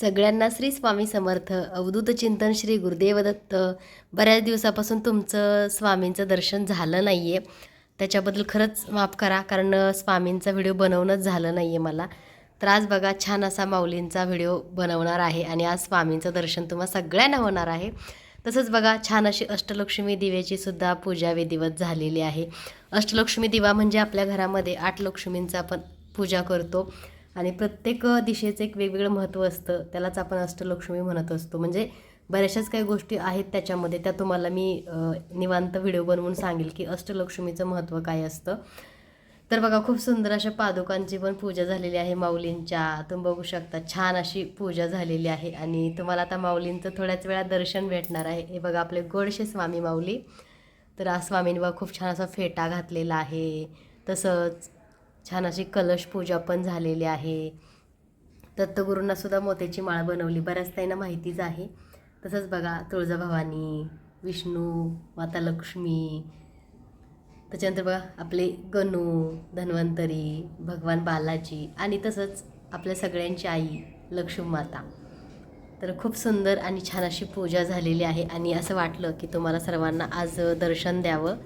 सगळ्यांना श्री स्वामी समर्थ. अवधूत चिंतन श्री गुरुदेव दत्त बऱ्याच दिवसापासून तुमचं स्वामींचं दर्शन झालं नाही आहे त्याच्याबद्दल खरंच माफ करा कारण स्वामींचा व्हिडिओ बनवणंच झालं नाही आहे मला. तर आज बघा छान असा माऊलींचा व्हिडिओ बनवणार आहे आणि आज स्वामींचं दर्शन तुम्हाला सगळ्यांना होणार आहे. तसंच बघा छान अशी अष्टलक्ष्मी दिव्याची सुद्धा पूजा विधिवत झालेली आहे. अष्टलक्ष्मी दिवा म्हणजे आपल्या घरामध्ये आठ लक्ष्मींचा आपण पूजा करतो. आणि प्रत्येक दिशेचं एक वेगवेगळं महत्त्व असतं. त्यालाच आपण अष्टलक्ष्मी म्हणत असतो. म्हणजे बऱ्याचशाच काही गोष्टी आहेत त्याच्यामध्ये. त्या तुम्हाला मी निवांत व्हिडिओ बनवून सांगेल की अष्टलक्ष्मीचं महत्त्व काय असतं. तर बघा खूप सुंदर अशा पादुकांची पण पूजा झालेली आहे माऊलींच्या. तुम्ही बघू शकता छान अशी पूजा झालेली आहे. आणि तुम्हाला आता माऊलींचं थोड्याच वेळा दर्शन भेटणार आहे. हे बघा आपले गोडशे स्वामी माऊली. तर आज स्वामींनी बघा खूप छान असा फेटा घातलेला आहे. तसंच छान अशी कलश पूजा पण झालेली आहे. दत्तगुरूंनासुद्धा मोत्याची माळ बनवली. बऱ्याच त्यांना माहितीच आहे. तसंच बघा तुळजाभवानी विष्णू माता लक्ष्मी त्याच्यानंतर बघा आपले गणू धन्वंतरी भगवान बालाजी आणि तसंच आपल्या सगळ्यांची आई लक्ष्मी माता. तर खूप सुंदर आणि छान अशी पूजा झालेली आहे आणि असं वाटलं की तुम्हाला सर्वांना आज दर्शन द्यावं.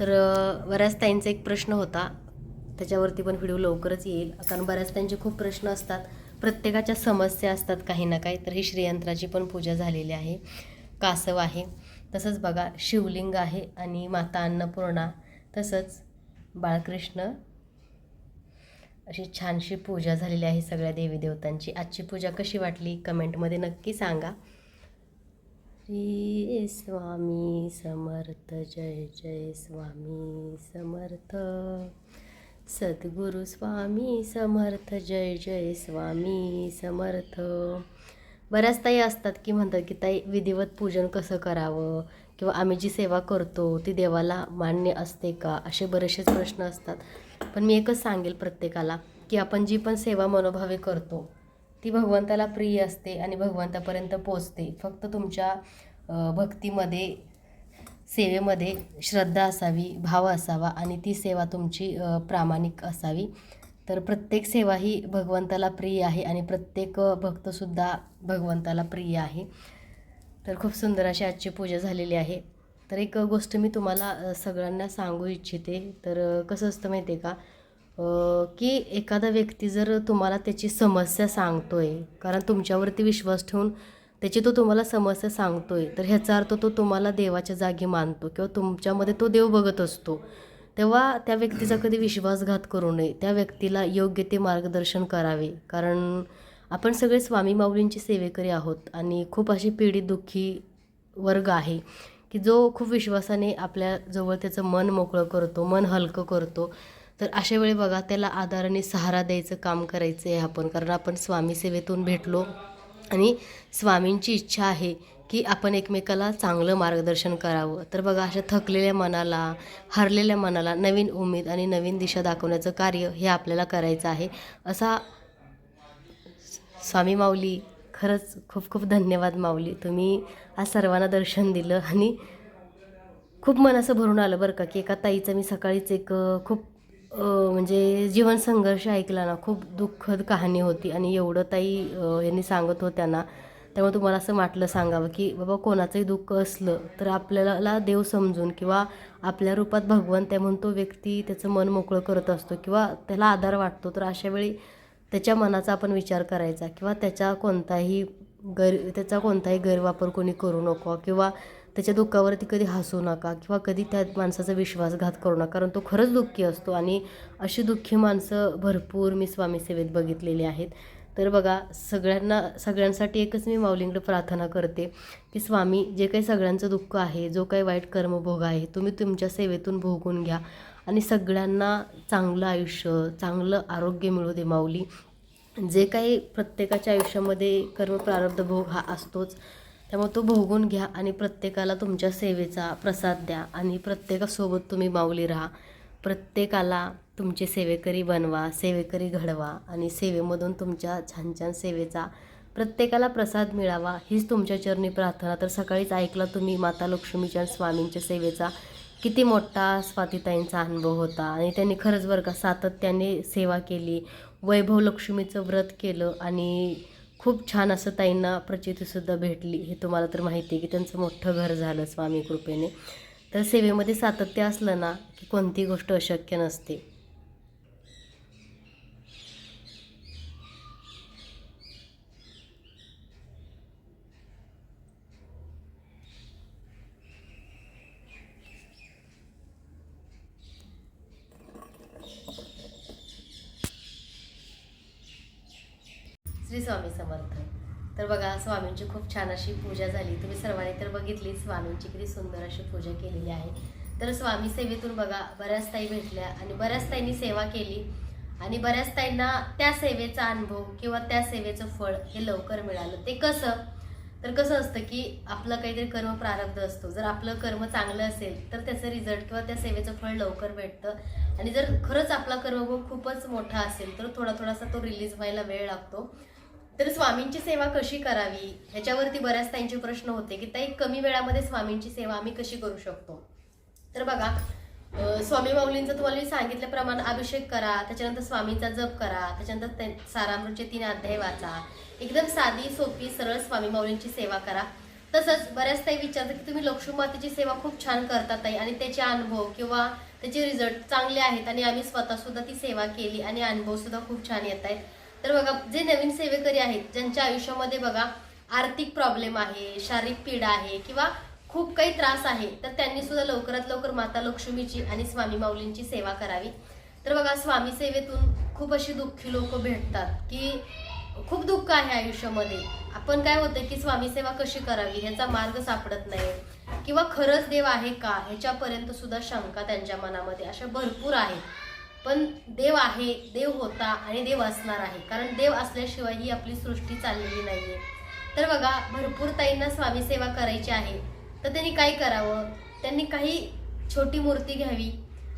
तर बऱ्याच ताईंचा एक प्रश्न होता. त्याच्यावरती पण व्हिडिओ लवकरच येईल. कारण बऱ्याच त्यांचे खूप प्रश्न असतात. प्रत्येकाच्या समस्या असतात काही ना काही. तर ही श्रीयंत्राची पण पूजा झालेली आहे. कासव आहे. तसंच बघा शिवलिंग आहे आणि माता अन्नपूर्णा. तसंच बाळकृष्ण. अशी छानशी पूजा झालेली आहे सगळ्या देवी देवतांची आजची पूजा कशी वाटली? कमेंटमध्ये नक्की सांगा. श्री स्वामी समर्थ जय जय स्वामी समर्थ. सद्गुरु स्वामी समर्थ जय जय स्वामी समर्थ. बऱ्याच ताई असतात की म्हणतात की ताई विधिवत पूजन कसं करावं? किंवा आम्ही जी सेवा करतो ती देवाला मान्य असते का? असे बरेचसेच प्रश्न असतात. पण मी एकच सांगेल प्रत्येकाला की आपण जी पण सेवा मनोभावे करतो ती भगवंताला प्रिय असते आणि भगवंतापर्यंत पोचते. फक्त तुमच्या भक्तीमध्ये सेवेमध्ये श्रद्धा असावी भाव असावा आणि ती सेवा तुमची प्रामाणिक असावी. तर प्रत्येक सेवा ही भगवंताला प्रिय आहे आणि प्रत्येक भक्तसुद्धा भगवंताला प्रिय आहे. तर खूप सुंदर अशी आजची पूजा झालेली आहे. तर एक गोष्ट मी तुम्हाला सगळ्यांना सांगू इच्छिते. तर कसं असतं माहिती आहे का? की एखादा व्यक्ती जर तुम्हाला त्याची समस्या सांगतोय कारण तुमच्यावरती विश्वास ठेवून त्याची तो तुम्हाला समस्या सांगतोय तर ह्याचा अर्थ तो तुम्हाला देवाच्या जागी मानतो किंवा तुमच्यामध्ये तो देव बघत असतो. तेव्हा त्या व्यक्तीचा कधी विश्वासघात करू नये. त्या व्यक्तीला योग्य ते मार्गदर्शन करावे. कारण आपण सगळे स्वामी माऊलींची सेवेकरी आहोत आणि खूप अशी पिढी दुःखी वर्ग आहे की जो खूप विश्वासाने आपल्याजवळ त्याचं मन मोकळं करतो मन हलकं करतो. तर अशा वेळी बघा त्याला आधाराने सहारा द्यायचं काम करायचं आहे आपण. कारण आपण स्वामी सेवेतून भेटलो आणि स्वामींची इच्छा आहे की आपण एकमेकाला चांगलं मार्गदर्शन करावं. तर बघा अशा थकलेल्या मनाला हरलेल्या मनाला नवीन उमेद आणि नवीन दिशा दाखवण्याचं कार्य हे आपल्याला करायचं आहे. असा स्वामी माऊली खरंच खूप खूप धन्यवाद माऊली. तुम्ही आज सर्वांना दर्शन दिलं आणि खूप मन असं भरून आलं बरं का की एका ताईचं मी सकाळीच एक खूप म्हणजे जीवन संघर्ष ऐकला ना खूप दुःखद कहाणी होती आणि एवढं ताई यांनी सांगत होत्या ना त्यामुळे तुम्हाला असं वाटलं सांगावं की बाबा कोणाचंही दुःख असलं तर आपल्याला देव समजून किंवा आपल्या रूपात भगवंत आहे म्हणून तो व्यक्ती त्याचं मन मोकळं करत असतो किंवा त्याला आधार वाटतो तर अशा वेळी त्याच्या मनाचा आपण विचार करायचा किंवा त्याच्या कोणताही गैर त्याचा कोणताही गैरवापर कोणी करू नको किंवा त्याच्या दुःखावरती कधी हसू नका किंवा कधी त्या माणसाचा विश्वासघात करू नका कारण तो खरंच दुःखी असतो. आणि अशी दुःखी माणसं भरपूर मी स्वामीसेवेत बघितलेली आहेत. तर बघा सगळ्यांना सगळ्यांसाठी एकच मी माऊलींकडे प्रार्थना करते की स्वामी जे काही सगळ्यांचं दुःख आहे जो काही वाईट कर्मभोग आहे तुम्ही तुमच्या सेवेतून भोगून घ्या. आणि सगळ्यांना चांगलं आयुष्य चांगलं आरोग्य मिळू दे माऊली. जे काही प्रत्येकाच्या आयुष्यामध्ये कर्म प्रारब्ध भोग हा असतोच. त्यामुळे तो भोगून घ्या आणि प्रत्येकाला तुमच्या सेवेचा प्रसाद द्या आणि प्रत्येकासोबत तुम्ही माऊली राहा. प्रत्येकाला तुमचे सेवेकरी बनवा सेवेकरी घडवा आणि सेवेमधून तुमच्या छान छान सेवेचा प्रत्येकाला प्रसाद मिळावा हीच तुमच्या चरणी प्रार्थना. तर सकाळीच ऐकला तुम्ही माता लक्ष्मीच्या स्वामींच्या सेवेचा किती मोठा स्वातीताईंचा अनुभव होता. आणि त्यांनी खरंच बरं का सातत्याने सेवा केली. वैभव लक्ष्मीचं व्रत केलं आणि खूप छान असं ताईंना प्रचितीसुद्धा भेटली. हे तुम्हाला तर माहिती आहे की त्यांचं मोठं घर झालं स्वामी कृपेने. तर सेवेमध्ये सातत्य असलं ना की कोणती गोष्ट अशक्य नसते श्री स्वामी समर्थ तर बघा स्वामींची खूप छान अशी पूजा झाली. तुम्ही सर्वांनी तर बघितली स्वामींची किती सुंदर अशी पूजा केलेली आहे. तर स्वामी सेवेतून बघा बऱ्याच ताई भेटल्या आणि बऱ्याच ताईंनी सेवा केली आणि बऱ्याच ताईंना त्या सेवेचा अनुभव किंवा त्या सेवेचं फळ हे लवकर मिळालं. ते कसं? तर कसं असतं की आपलं काहीतरी कर्म प्रारब्ध असतो. जर आपलं कर्म चांगलं असेल तर त्याचं रिझल्ट किंवा त्या सेवेचं फळ लवकर भेटतं. आणि जर खरंच आपला कर्मभोग खूपच मोठा असेल तर थोडा थोडासा तो रिलीज व्हायला वेळ लागतो. तर स्वामींची सेवा कशी करावी? ह्याच्यावरती बऱ्याच त्यांचे प्रश्न होते की ताई कमी वेळामध्ये स्वामींची सेवा आम्ही कशी करू शकतो? तर बघा स्वामी माऊलींचं तुम्हाला मी सांगितल्याप्रमाणे अभिषेक करा त्याच्यानंतर स्वामींचा जप करा त्याच्यानंतर ते सारामृतचे तीन अध्याय वाचा. एकदम साधी सोपी सरळ स्वामी माऊलींची सेवा करा. तसंच बऱ्याच ताई विचारतं की तुम्ही लक्ष्मी मातेची सेवा खूप छान करतात ताई आणि त्याचे अनुभव किंवा त्याचे रिझल्ट चांगले आहेत आणि आम्ही स्वतः सुद्धा ती सेवा केली आणि अनुभव सुद्धा खूप छान येत आहेत. तर बघा जे नवीन सेवेकरी आहेत ज्यांच्या आयुष्यामध्ये बघा आर्थिक प्रॉब्लेम आहे शारीरिक पीडा आहे किंवा खूप काही त्रास आहे तर त्यांनी सुद्धा लवकरात लवकर माता लक्ष्मीची आणि स्वामी माऊलींची सेवा करावी. तर बघा स्वामी सेवेतून खूप अशी दुःखी लोक भेटतात की खूप दुःख आहे आयुष्यामध्ये. आपण काय होतं की स्वामी सेवा कशी करावी ह्याचा मार्ग सापडत नाही. किंवा खरंच देव आहे का ह्याच्यापर्यंत सुद्धा शंका त्यांच्या मनामध्ये अशा भरपूर आहेत. पण देव आहे देव होता आणि देव असणार आहे. कारण देव असल्याशिवाय ही आपली सृष्टी चाललेली नाहीये. तर बघा भरपूर ताईंना स्वामी सेवा करायची आहे. तर त्यांनी काय करावं? त्यांनी काही छोटी मूर्ती घ्यावी.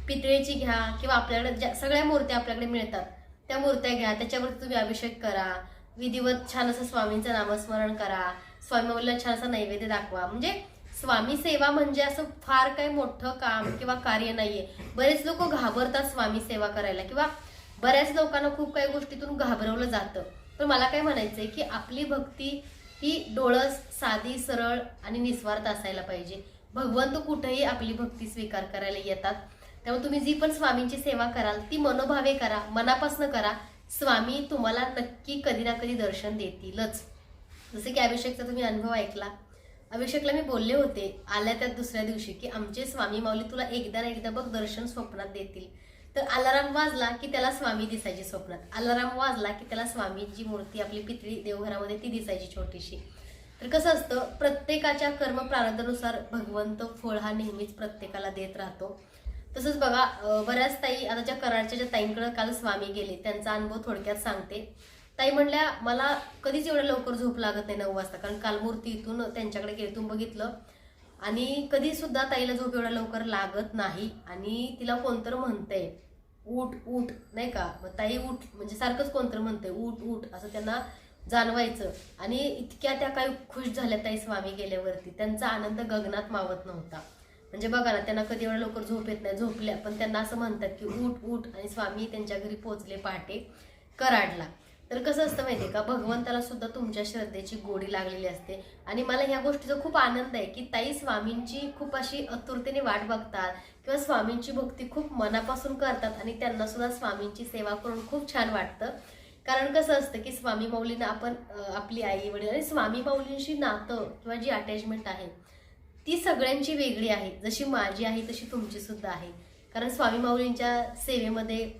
पितळेची घ्या किंवा आपल्याकडे ज्या सगळ्या मूर्त्या आपल्याकडे मिळतात. त्या मूर्त्या घ्या त्याच्यावरती तुम्ही अभिषेक करा. विधिवत छान असं स्वामींचं नामस्मरण करा. स्वामी छान असा नैवेद्य दाखवा. म्हणजे स्वामी सेवा म्हणजे असं फार काही मोठं काम किंवा कार्य नाहीये. बरेच लोक घाबरतात स्वामी सेवा करायला किंवा बऱ्याच लोकांना खूप काही गोष्टीतून घाबरवलं जातं. पण मला काय म्हणायचंय की आपली भक्ती ही डोळस साधी सरळ आणि निस्वार्थ असायला पाहिजे. भगवंत कुठेही आपली भक्ती स्वीकार करायला येतात. त्यामुळे तुम्ही जी पण स्वामींची सेवा कराल ती मनोभावे करा मनापासून करा. स्वामी तुम्हाला नक्की कधी ना कधी दर्शन देतीलच. जसं की अभिषेकचा तुम्ही अनुभव ऐकला. अभिषेकला मी बोलले होते आल्या त्या दुसऱ्या दिवशी की आमचे स्वामी माऊली तुला एकदा ना एकदा बघ दर्शन स्वप्नात देतील. तर अलाराम वाजला की त्याला स्वामी दिसायची स्वप्नात. अलाराम वाजला की त्याला स्वामीची मूर्ती आपली पितळी देवघरामध्ये ती दिसायची छोटीशी. तर कसं असतं प्रत्येकाच्या कर्म प्रारब्धानुसार भगवंत फळ हा नेहमीच प्रत्येकाला देत राहतो. तसंच बघा बऱ्याच ताई आता ज्या कराडच्या ज्या ताईंकडे काल स्वामी गेले त्यांचा अनुभव थोडक्यात सांगते. ताई म्हणल्या मला कधीच एवढ्या लवकर झोप लागत नाही नऊ वाजता कारण काल मूर्ती इथून त्यांच्याकडे गेले बघितलं. आणि कधी सुद्धा ताईला झोप एवढ्या लवकर लागत नाही आणि तिला कोणतर म्हणतंय उठ उठ नाही का? मग ताई उठ म्हणजे सारखंच कोणतर म्हणतंय उठ उठ असं त्यांना जाणवायचं. आणि इतक्या त्या काही खुश झाल्या ताई स्वामी गेल्यावरती. त्यांचा आनंद गगनात मावत नव्हता. म्हणजे बघा ना त्यांना कधी एवढ्या लवकर झोप येत नाही झोपल्या. पण त्यांना असं म्हणतात की उठ उठ आणि स्वामी त्यांच्या घरी पोचले पहाटे कराडला. तर कसं असतं माहितीये का? भगवंताला सुद्धा तुमच्या श्रद्धेची गोडी लागलेली असते. आणि मला ह्या गोष्टीचा खूप आनंद आहे की ताई स्वामींची खूप अशी आतुरतेने वाट बघतात किंवा स्वामींची भक्ती खूप मनापासून करतात आणि त्यांना सुद्धा स्वामींची सेवा करून खूप छान वाटतं. कारण कसं असतं की स्वामी माऊलींना आपण आपली आई वडील आणि स्वामी माऊलींशी नातं किंवा जी अटॅचमेंट आहे ती सगळ्यांची वेगळी आहे. जशी माझी आहे तशी तुमची सुद्धा आहे. कारण स्वामी माऊलींच्या सेवेमध्ये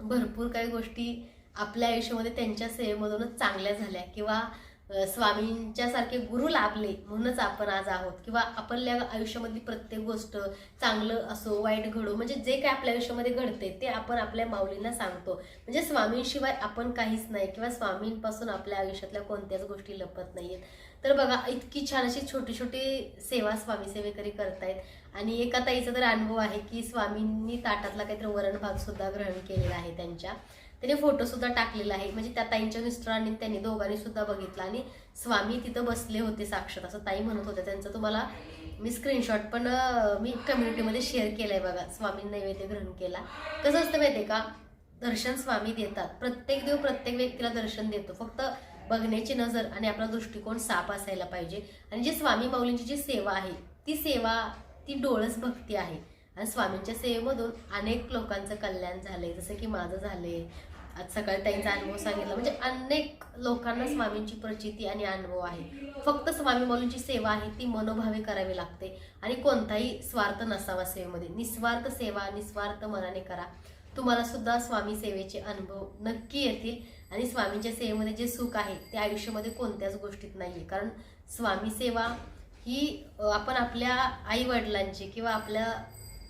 भरपूर काही गोष्टी आपल्या आयुष्यामध्ये त्यांच्या सेवेमधूनच चांगल्या झाल्या किंवा स्वामींच्यासारखे स्वामींच्या सारखे गुरु लाभले म्हणूनच आपण आज आहोत. किंवा आपल्या आयुष्यामधली प्रत्येक गोष्ट चांगलं असो वाईट घडो म्हणजे जे काय आपल्या आयुष्यामध्ये घडते ते आपण आपल्या माऊलींना सांगतो. म्हणजे स्वामींशिवाय आपण काहीच नाही किंवा स्वामींपासून आपल्या आयुष्यातल्या कोणत्याच गोष्टी लपत नाहीयेत. तर बघा इतकी छान अशी छोटी छोटी सेवा स्वामी सेवेकरी करतायत. आणि एका ताईचा तर अनुभव आहे की स्वामींनी ताटातला काहीतरी वरण भाग सुद्धा ग्रहण केलेला आहे त्यांच्या. त्याने फोटो सुद्धा टाकलेला आहे. म्हणजे त्या ताईंच्या मिस्टरांनी त्यांनी दोघांनी सुद्धा बघितला. आणि स्वामी तिथं बसले होते साक्षात. असं ताई म्हणत होत्या. त्यांचं तुम्हाला मी स्क्रीनशॉट पण मी कम्युनिटीमध्ये शेअर केलाय बघा. स्वामी नैवेद्य ग्रहण केला. कसं असतं माहितीये का? दर्शन स्वामी देतात. प्रत्येक देव प्रत्येक व्यक्तीला दर्शन देतो. फक्त बघण्याची नजर आणि आपला दृष्टिकोन साफ असायला पाहिजे. आणि जी स्वामी माऊलींची जी सेवा आहे ती सेवा ती डोळस भक्ती आहे. आणि स्वामींच्या सेवेमधून अनेक लोकांचं कल्याण झालंय. जसं की माझं झालंय आज सकाळी त्यांचा अनुभव सांगितला. म्हणजे अनेक लोकांना स्वामींची प्रचिती आणि अनुभव आहे. फक्त स्वामी माऊलींची सेवा आहे ती मनोभावे करावी लागते. आणि कोणताही स्वार्थ नसावा सेवेमध्ये. निस्वार्थ सेवा निस्वार्थ मनाने करा. तुम्हाला सुद्धा स्वामी सेवेचे अनुभव नक्की येतील. आणि स्वामींच्या सेवेमध्ये जे सुख आहे ते आयुष्यामध्ये कोणत्याच गोष्टीत नाही आहे कारण स्वामी सेवा ही आपण आपल्या आई वडिलांची किंवा आपल्या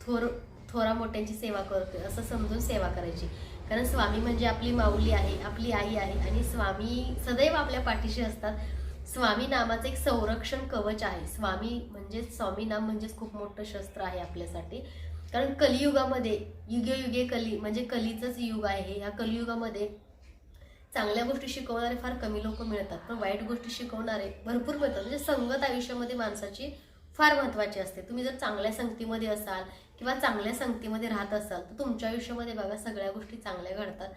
थोर थोरा मोठ्यांची सेवा करतोय असं समजून सेवा करायची. कारण स्वामी म्हणजे आपली माऊली आहे आपली आई आहे आणि स्वामी सदैव आपल्या पाठीशी असतात. स्वामी नामाचं एक संरक्षण कवच आहे. स्वामी म्हणजेच स्वामी नाम म्हणजेच खूप मोठं शस्त्र आहे आपल्यासाठी. कारण कलियुगामध्ये युगे युगे कली म्हणजे कलीचंच युग आहे. ह्या कलियुगामध्ये चांगल्या गोष्टी शिकवणारे फार कमी लोक मिळतात. पण वाईट गोष्टी शिकवणारे भरपूर मिळतात. म्हणजे संगत आयुष्यामध्ये माणसाची फार महत्त्वाची असते. तुम्ही जर चांगल्या संगतीमध्ये असाल किंवा चांगल्या संगतीमध्ये राहत असाल तर तुमच्या आयुष्यामध्ये बघा सगळ्या गोष्टी चांगल्या घडतात.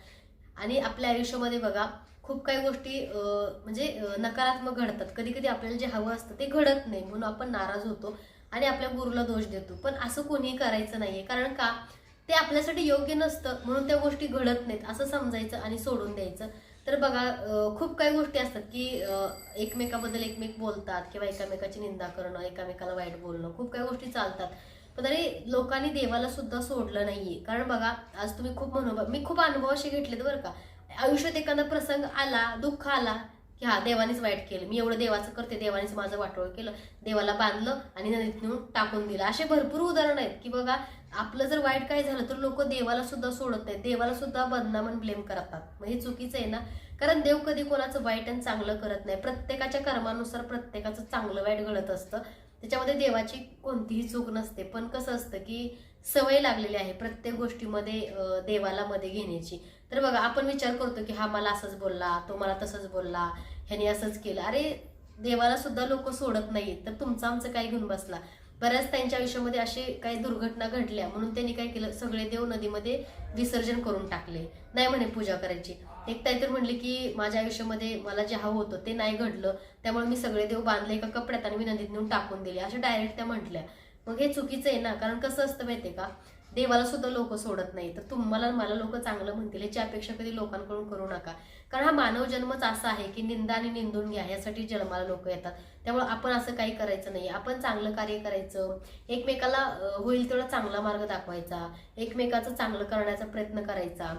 आणि आपल्या आयुष्यामध्ये बघा खूप काही गोष्टी म्हणजे नकारात्मक घडतात. कधी कधी आपल्याला जे हवं असतं ते घडत नाही म्हणून आपण नाराज होतो आणि आपल्या गुरुला दोष देतो. पण असं कोणीही करायचं नाहीये. कारण का? ते आपल्यासाठी योग्य नसतं म्हणून त्या गोष्टी घडत नाहीत असं समजायचं आणि सोडून द्यायचं. तर बघा खूप काही गोष्टी असतात की एकमेकाबद्दल एकमेक बोलतात किंवा एकामेकाची निंदा करणं एकामेकाला वाईट बोलणं खूप काही गोष्टी चालतात. पण तरी लोकांनी देवाला सुद्धा सोडलं नाहीये. कारण बघा आज तुम्ही खूप म्हणू मी खूप अनुभव असे घेतलेत बरं का. आयुष्यात एखादा प्रसंग आला दुःख आला की हा देवानेच वाईट केलं. मी एवढं देवाचं करते देवानेच माझं वाटोळ केलं. देवाला बांधलं आणि नदीत नेऊन टाकून दिलं. असे भरपूर उदाहरण आहेत की बघा आपलं जर वाईट काय झालं तर लोक देवाला सुद्धा सोडत नाहीत. देवाला सुद्धा बदनामन ब्लेम करतात. मग हे चुकीचं आहे ना? कारण देव कधी कोणाचं वाईट आणि चांगलं करत नाही. प्रत्येकाच्या कर्मानुसार प्रत्येकाचं चांगलं वाईट घडत असतं. त्याच्यामध्ये देवाची कोणतीही चूक नसते. पण कसं असतं की सवय लागलेली आहे प्रत्येक गोष्टीमध्ये देवाला मध्ये घेण्याची. तर बघा आपण विचार करतो की हा मला असंच बोलला तो मला तसंच बोलला ह्याने असंच केलं. अरे देवाला सुद्धा लोक सोडत नाहीत तर तुमचं आमचं काय घेऊन बसला? बऱ्याच त्यांच्या आयुष्यामध्ये असे काही दुर्घटना घडल्या म्हणून त्यांनी काय केलं? सगळे देव नदीमध्ये विसर्जन करून टाकले. नाही म्हणे पूजा करायची. एक ताई तर म्हणले की माझ्या आयुष्यामध्ये मला जे हवं होतं ते नाही घडलं. त्यामुळे मी सगळे देव बांधले एका कपड्यात आणि मी नदीत नेऊन टाकून दिले. अशा डायरेक्ट त्या म्हटल्या. मग हे चुकीचं आहे ना कारण कसं असतं माहितीये का देवाला सुद्धा लोक सोडत नाही. तर तुम्हाला मला लोक चांगलं म्हणतील याची अपेक्षा कधी लोकांकडून करू नका. कारण हा मानव जन्मच असा आहे की निंदा आणि निंदून घ्या यासाठी जन्माला लोक येतात. त्यामुळे आपण असं काही करायचं नाही. आपण चांगलं कार्य करायचं. एकमेकाला होईल तेवढा चांगला मार्ग दाखवायचा. एकमेकाचं चांगलं करण्याचा प्रयत्न करायचा.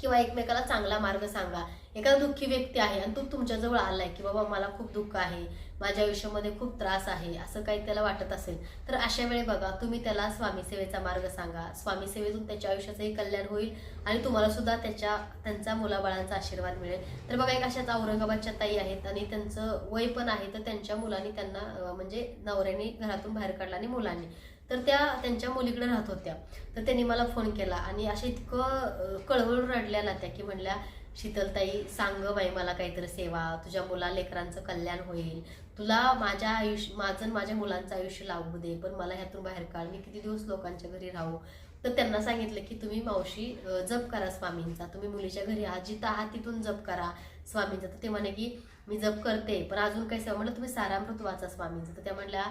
किंवा एकमेकाला चांगला मार्ग सांगा. एखादा दुःखी व्यक्ती आहे आणि तो तुमच्याजवळ आलाय की बाबा मला खूप दुःख आहे माझ्या आयुष्यामध्ये खूप त्रास आहे असं काही त्याला वाटत असेल तर अशा वेळी बघा तुम्ही त्याला स्वामीसेवेचा मार्ग सांगा. स्वामीसेवेतून त्याच्या आयुष्याचंही कल्याण होईल आणि तुम्हाला सुद्धा त्याच्या त्यांचा मुलाबाळांचा आशीर्वाद मिळेल. तर बघा एक अशाच औरंगाबादच्या ताई आहेत आणि त्यांचं वय पण आहे तर त्यांच्या मुलांनी त्यांना म्हणजे नवऱ्याने घरातून बाहेर काढला आणि मुलांनी. तर त्या त्यांच्या मुलीकडे राहत होत्या. तर त्यांनी मला फोन केला आणि अशा इतकं कळवळ कळवळून रडल्या ना त्या की म्हणल्या शीतलताई सांग बाई मला काहीतरी सेवा. तुझ्या मुला लेकरांचं कल्याण होईल. तुला माझ्या आयुष्य माझं माझ्या मुलांचं आयुष्य लागू दे पण मला ह्यातून बाहेर काढ. मी किती दिवस लोकांच्या घरी राहू? तर त्यांना सांगितलं की तुम्ही मावशी जप करा स्वामींचा. तुम्ही मुलीच्या घरी आहात. जिथं आहात तिथून जप करा स्वामींचा. तर ते म्हणे की मी जप करते पण अजून काही सेवा. म्हटलं तुम्ही सारामृत वाचा स्वामींचं. तर त्या म्हणल्या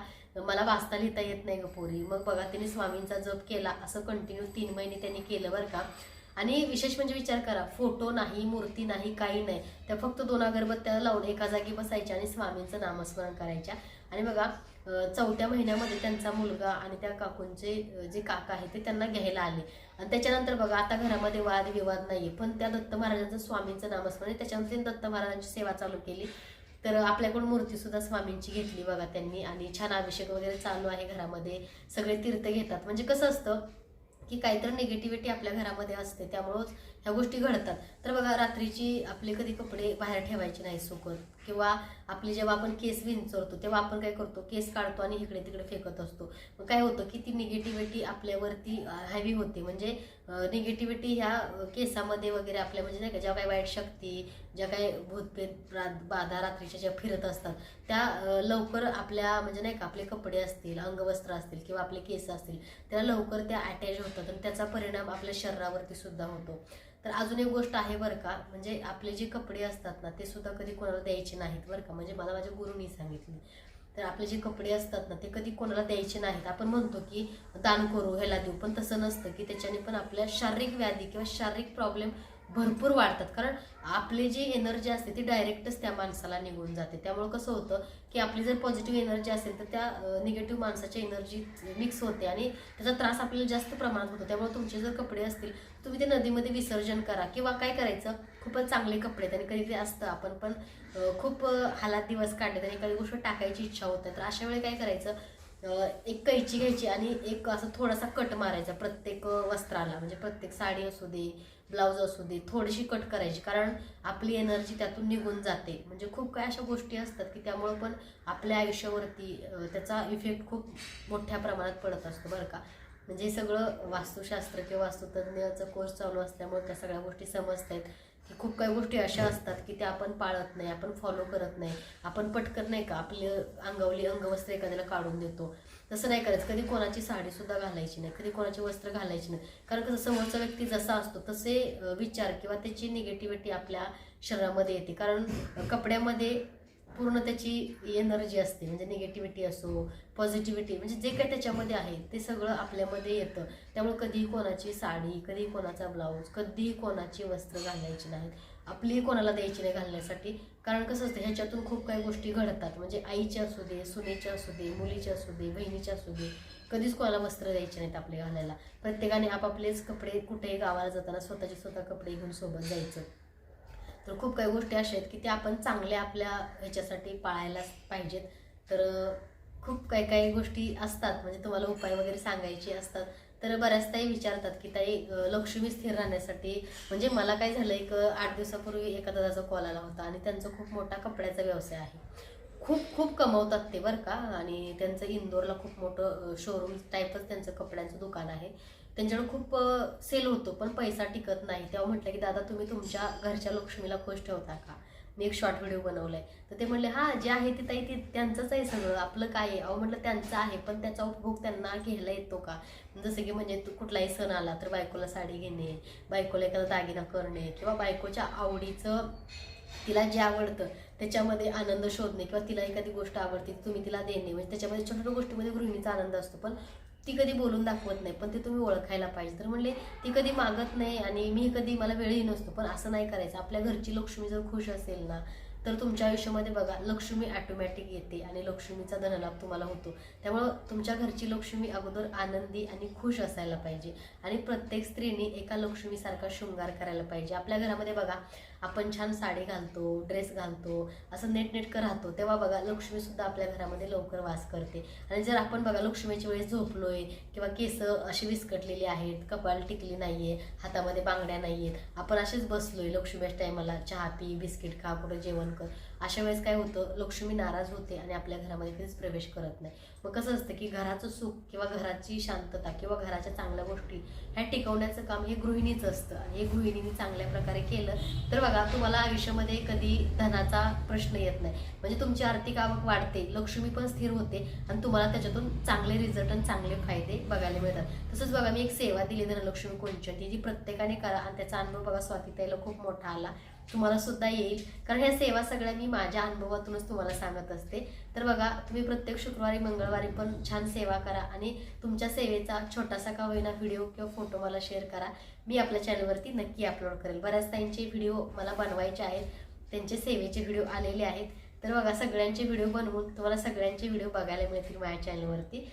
मला वाचता लिहिता येत नाही गं पोरी. मग बघा त्यांनी स्वामींचा जप केला. असं कंटिन्यू तीन महिने त्यांनी केलं बरं का. आणि विशेष म्हणजे विचार करा फोटो नाही मूर्ती नाही काही नाही. त्या फक्त दोन अगरबत्त्या लावून एका जागी बसायच्या आणि स्वामींचं नामस्मरण करायच्या. आणि बघा चौथ्या महिन्यामध्ये त्यांचा मुलगा आणि त्या काकूंचे जे काका आहेत ते त्यांना घ्यायला आले. आणि त्याच्यानंतर बघा आता घरामध्ये वाद विवाद नाही पण त्या दत्त महाराजांचं स्वामींचं नामस्मरण आहे. त्याच्यानंतर दत्त महाराजांची सेवा चालू केली. तर आपल्याकडून मूर्तीसुद्धा स्वामींची घेतली बघा त्यांनी. आणि छान अभिषेक वगैरे चालू आहे घरामध्ये. सगळे तीर्थ घेतात. म्हणजे कसं असतं की काहीतरी निगेटिव्हिटी आपल्या घरामध्ये असते. त्यामुळंच ह्या गोष्टी घडतात. तर बघा रात्रीची आपले कधी कपडे बाहेर ठेवायचे नाही सुकत. किंवा आपले जेव्हा आपण केस विंचरतो तेव्हा आपण काय करतो? केस काढतो आणि इकडे तिकडे फेकत असतो. मग काय होतं की ती निगेटिव्हिटी आपल्यावरती हॅवी होते. म्हणजे निगेटिव्हिटी ह्या केसामध्ये वगैरे आपल्या म्हणजे नाही का ज्या काही वाईट शक्ती ज्या काही भूतपेत बाधा रात्रीच्या ज्या फिरत असतात त्या लवकर आपल्या म्हणजे नाही का आपले कपडे असतील अंगवस्त्र असतील किंवा आपले केस असतील त्या लवकर त्या अटॅच होतात आणि त्याचा परिणाम आपल्या शरीरावरती सुद्धा होतो. तर अजून एक गोष्ट आहे बरं का म्हणजे आपले जे कपडे असतात ना ते सुद्धा कधी कोणाला द्यायचे नाहीत बरं का. म्हणजे मला माझ्या गुरुनी सांगितले. तर आपले जे कपडे असतात ना ते कधी कोणाला द्यायचे नाहीत. आपण म्हणतो की दान करू ह्याला देऊ पण तसं नसतं की त्याच्याने पण आपल्या शारीरिक व्याधी किंवा शारीरिक प्रॉब्लेम भरपूर वाढतात. कारण आपली जी एनर्जी असते ती डायरेक्टच त्या माणसाला निघून जाते. त्यामुळे कसं होतं की आपली जर पॉझिटिव्ह एनर्जी असेल तर त्या निगेटिव्ह माणसाची एनर्जी मिक्स होते आणि त्याचा त्रास आपल्याला जास्त प्रमाणात होतो. त्यामुळे तुमचे जर कपडे असतील तुम्ही ते नदीमध्ये विसर्जन करा किंवा काय करायचं? खूपच चांगले कपडे आहेत आणि कधी ते असतं आपण पण खूप हालात दिवस काढले आणि एखादी गोष्ट टाकायची इच्छा होते तर अशा वेळी काय करायचं? एक कैची घ्यायची आणि एक असं थोडासा कट मारायचा प्रत्येक वस्त्राला. म्हणजे प्रत्येक साडी असू दे ब्लाऊज असू दे थोडीशी कट करायची. कारण आपली एनर्जी त्यातून निघून जाते. म्हणजे खूप काही अशा गोष्टी असतात की त्यामुळं पण आपल्या आयुष्यावरती त्याचा इफेक्ट खूप मोठ्या प्रमाणात पडत असतो बरं का. म्हणजे हे सगळं वास्तुशास्त्र किंवा वास्तुतज्ञाचा कोर्स चालू असल्यामुळे त्या सगळ्या गोष्टी समजत आहेत की खूप काही गोष्टी अशा असतात की त्या आपण पाळत नाही आपण फॉलो करत नाही. आपण पटकन नाही का आपली अंगावली अंगवस्त्र एखाद्याला काढून देतो. तसं नाही करायचं. कधी कोणाची साडी सुद्धा घालायची नाही. कधी कोणाची वस्त्र घालायची नाही. कारण कसं समोरचा व्यक्ती जसा असतो तसे विचार किंवा त्याची निगेटिव्हिटी आपल्या शरीरामध्ये येते. कारण कपड्यामध्ये पूर्ण त्याची एनर्जी असते म्हणजे निगेटिव्हिटी असो पॉझिटिव्हिटी म्हणजे जे काही त्याच्यामध्ये आहे ते सगळं आपल्यामध्ये येतं. त्यामुळे कधीही कोणाची साडी कधीही कोणाचा ब्लाऊज कधीही कोणाची वस्त्र घालायची नाहीत. आपली कोणाला द्यायची नाही घालण्यासाठी. कारण कसं असतं ह्याच्यातून खूप काही गोष्टी घडतात. म्हणजे आईच्या असू दे सुनेच्या असू दे मुलीच्या असू दे बहिणीच्या असू दे कधीच कोणाला वस्त्र द्यायचे नाहीत आपले घालायला. प्रत्येकाने आपापलेच कपडे कुठेही गावाला जाताना स्वतःचे स्वतः कपडे घेऊन सोबत जायचं. तर खूप काही गोष्टी अशा आहेत की त्या आपण चांगल्या आपल्या ह्याच्यासाठी पाळायला पाहिजेत. तर खूप काही काही गोष्टी असतात. म्हणजे तुम्हाला उपाय वगैरे सांगायचे असतात. तर बऱ्याचदाही विचारतात की ताई लक्ष्मी स्थिर राहण्यासाठी म्हणजे मला काय झालं? एक आठ दिवसापूर्वी एका दादाचा कॉल आला होता आणि त्यांचा खूप मोठा कपड्याचा व्यवसाय आहे. खूप खूप कमवतात ते बरं का. आणि त्यांचं इंदोरला खूप मोठं शोरूम टाईपच त्यांचं कपड्यांचं त्यांच्याकडे खूप सेल होतो पण पैसा टिकत नाही. तेव्हा म्हटलं की दादा तुम्ही तुमच्या घरच्या लक्ष्मीला खुश ठेवता का? मी एक शॉर्ट व्हिडिओ बनवलाय. तर ते म्हणले हा जे आहे ते ताई ते त्यांचंच आहे सगळं. आपलं काय आहे? अहो म्हटलं त्यांचं आहे पण त्याचा उपभोग त्यांना घ्यायला येतो का? जसं की म्हणजे तू कुठलाही सण आला तर बायकोला साडी घेणे बायकोला एखादा दागिना करणे किंवा बायकोच्या आवडीचं तिला जे आवडतं त्याच्यामध्ये आनंद शोधणे किंवा तिला एखादी गोष्ट आवडते तुम्ही तिला देणे. म्हणजे त्याच्यामध्ये छोट्या छोट्या गोष्टीमध्ये गृहिणीचा आनंद असतो. पण ती कधी बोलून दाखवत नाही पण ते तुम्ही ओळखायला पाहिजे. तर म्हणले ती कधी मागत नाही आणि मी कधी मला वेळही नसतो पण असं नाही करायचं. आपल्या घरची लक्ष्मी जर खुश असेल ना तर तुमच्या आयुष्यामध्ये बघा लक्ष्मी ॲटोमॅटिक येते आणि लक्ष्मीचा धनलाभ तुम्हाला होतो. त्यामुळं तुमच्या घरची लक्ष्मी अगोदर आनंदी आणि खुश असायला पाहिजे. आणि प्रत्येक स्त्रीने एका लक्ष्मीसारखा शृंगार करायला पाहिजे. आपल्या घरामध्ये बघा आपण छान साडी घालतो ड्रेस घालतो असं नेटनेटकं राहतो. तेव्हा बघा लक्ष्मीसुद्धा आपल्या घरामध्ये लवकर वास करते. आणि जर आपण बघा लक्ष्मीच्या वेळेस झोपलोय किंवा केस अशी विस्कटलेली आहेत कपाल टिकली नाहीये हातामध्ये बांगड्या नाहीयेत आपण असेच बसलोय लक्ष्मीच्या टायमाला चहा पी बिस्किट खा कुठं जेवण कर. अशा वेळेस काय होतं लक्ष्मी नाराज होते आणि आपल्या घरामध्ये कधीच प्रवेश करत नाही. मग कसं असतं की घराचं सुख किंवा घराची शांतता किंवा घराच्या चांगल्या गोष्टी ह्या टिकवण्याचं काम हे गृहिणीचं असतं. आणि हे गृहिणीने चांगल्या प्रकारे केलं तर बघा तुम्हाला आयुष्यामध्ये कधी धनाचा प्रश्न येत नाही. म्हणजे तुमची आर्थिक आवक वाढते लक्ष्मी पण स्थिर होते आणि तुम्हाला त्याच्यातून चांगले रिझल्ट आणि चांगले फायदे बघायला मिळतात. तसंच बघा मी एक सेवा दिली धनलक्ष्मी कोणच्या ती जी प्रत्येकाने करा आणि त्याचा अनुभव बघा स्वातीताईला खूप मोठा आला. तुम्हाला सुद्धा येईल. कारण ह्या सेवा सगळ्या मी माझ्या अनुभवातूनच तुम्हाला सांगत असते. तर बघा तुम्ही प्रत्येक शुक्रवारी मंगळवारी पण छान सेवा करा आणि तुमच्या सेवेचा छोटासा का होईना व्हिडिओ किंवा फोटो मला शेअर करा. मी आपल्या चॅनलवरती नक्की अपलोड करेल. बऱ्याच त्यांचे व्हिडिओ मला बनवायचे आहेत. त्यांचे सेवेचे व्हिडिओ आलेले आहेत. तर बघा सगळ्यांचे व्हिडिओ बनवून तुम्हाला सगळ्यांचे व्हिडिओ बघायला मिळतील माझ्या चॅनलवरती.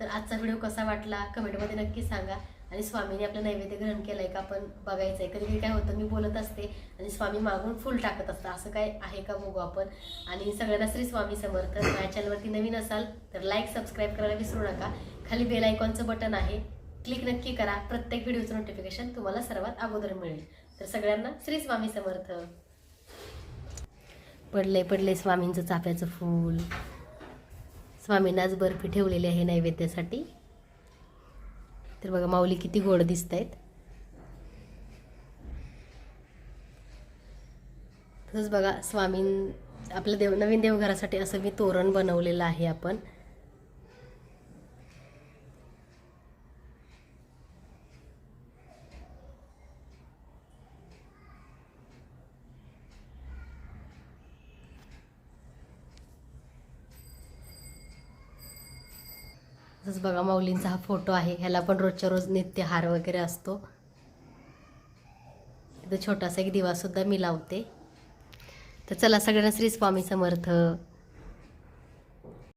तर आजचा व्हिडिओ कसा वाटला? कमेंटमध्ये नक्की सांगा. आणि स्वामीने आपलं नैवेद्य ग्रहण केलंय का आपण बघायचं आहे कधी कधी काय होतं मी बोलत असते आणि स्वामी मागून फुल टाकत असतं असं काय आहे का बघू आपण? आणि सगळ्यांना श्री स्वामी समर्थ. माझ्या चॅनलवरती नवीन असाल तर लाईक सबस्क्राईब करायला विसरू नका. खाली बेल आयकॉनचं बटन आहे. क्लिक नक्की करा. प्रत्येक व्हिडिओचं नोटिफिकेशन तुम्हाला सर्वात अगोदर मिळेल. तर सगळ्यांना श्री स्वामी समर्थ. पडले पडले स्वामींचं चाफ्याचं फूल. स्वामींना आज बर्फी ठेवलेली आहे नैवेद्यासाठी. तर बघा माऊली किती गोड दिसत आहेत तसंच बघा स्वामीं आपल्या देव नवीन देवघरासाठी असं मी तोरण बनवलेलं आहे आपण. बघा माऊलींचा हा फोटो आहे. ह्याला पण रोजच्या रोज नित्य हार वगैरे असतो. इथं छोटासा एक दिवासुद्धा मी लावते. तर चला सगळ्यांना श्री स्वामी समर्थ